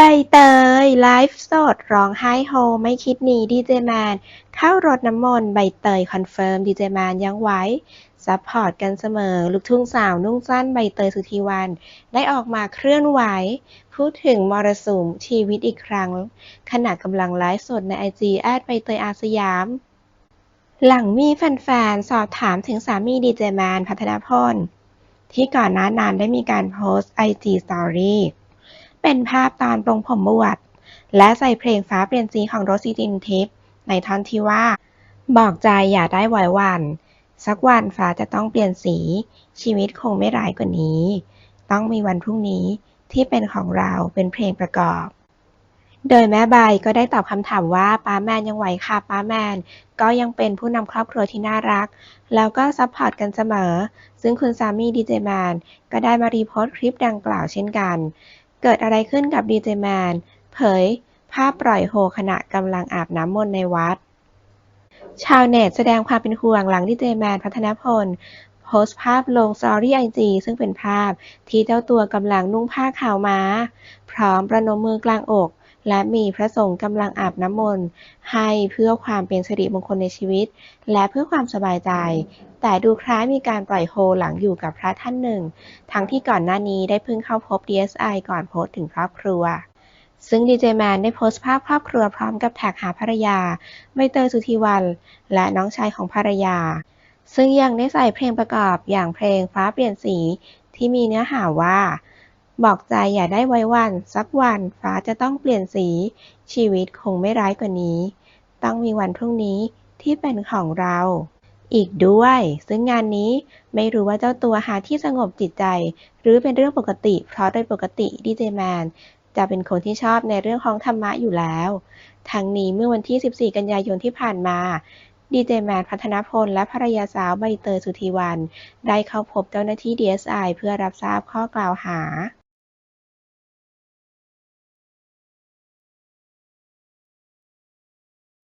ใบเตย ไลฟ์สด ร้องไห้โฮ ไม่คิดหนีดีเจแมน เข้ารดน้ำมนต์ใบเตยคอนเฟิร์มดีเจแมนยังไหวซัพพอร์ตกันเสมอ ลูกทุ่งสาวนุ่งสั้นใบเตยสุธีวัน ได้ออกมาเคลื่อนไหว พูดถึงมรสุมชีวิตอีกครั้ง ขณะกำลังไลฟ์สดในไอจีแอดใบเตยอาสยามหลังมีแฟนๆ สอบถามถึงสามีดีเจแมนพัฒนพลที่ก่อนหน้านั้นได้มีการโพสต์ไอจีสตอรี่ เป็นภาพตอนปลงผมบวชและใส่เพลงฟ้าเปลี่ยนสีของโรซิดินทิพย์ในท่อนที่ว่า บอกใจอย่าได้ไหวหวัน สักวันฟ้าจะต้องเปลี่ยนสี ชีวิตคงไม่ร้ายกว่านี้ ต้องมีวันพรุ่งนี้ที่เป็นของเราเป็นเพลงประกอบ โดยแม่ใบก็ได้ตอบคำถามว่าป้าแมนยังไหวค่ะป้าแมน ก็ยังเป็นผู้นำครอบครัวที่น่ารัก แล้วก็ซัพพอร์ตกันเสมอ ซึ่งคุณสามีดีเจแมนก็ได้มารีโพสต์คลิปดังกล่าวเช่นกัน เกิดอะไรขึ้นกับดีเจแมน เผย ภาพปล่อยโฮขณะกำลังอาบน้ำมนต์ในวัด ชาวเน็ตแสดงความเป็นห่วงหลังดีเจแมนพัฒนพลโพสต์ภาพลงสตอรี่ไอจีซึ่งเป็นภาพที่เจ้าตัวกำลังนุ่งผ้าขาวม้า พร้อมประนมมือกลางอก และมีพระสงฆ์กำลังอาบน้ำมนต์ให้เพื่อความเป็นสิริมงคลในชีวิต และเพื่อความสบายใจ แต่ดูคล้ายมีการปล่อยโฮหลังอยู่กับพระท่านหนึ่ง ทั้งที่ก่อนหน้านี้ได้เพิ่งเข้าพบ DSI ก่อนโพสต์ถึงครอบครัวซึ่งดีเจแมนได้โพสต์ภาพครอบครัวพร้อมกับแท็กหาภรรยาใบเตยสุธีวันและน้องชายของภรรยา ซึ่งยังได้ใส่เพลงประกอบอย่างเพลงฟ้าเปลี่ยนสีที่มีเนื้อหาว่า บอกใจอย่าได้ไว้วัน สักวันฟ้าจะต้องเปลี่ยนสี ชีวิตคงไม่ร้ายกว่านี้ ต้องมีวันพรุ่งนี้ที่เป็นของเรา อีกด้วย ซึ่งงานนี้ไม่รู้ว่าเจ้าตัวหาที่สงบจิตใจ หรือเป็นเรื่องปกติ เพราะโดยปกติดีเจแมนจะเป็นคนที่ชอบในเรื่องของธรรมะอยู่แล้ว ทั้งนี้เมื่อวันที่ 14 กันยายนที่ผ่านมาดีเจแมนพัฒนพลและภรรยาสาวใบเตยสุธีวัน ได้เข้าพบเจ้าหน้าที่ DSI เพื่อรับทราบข้อกล่าวหา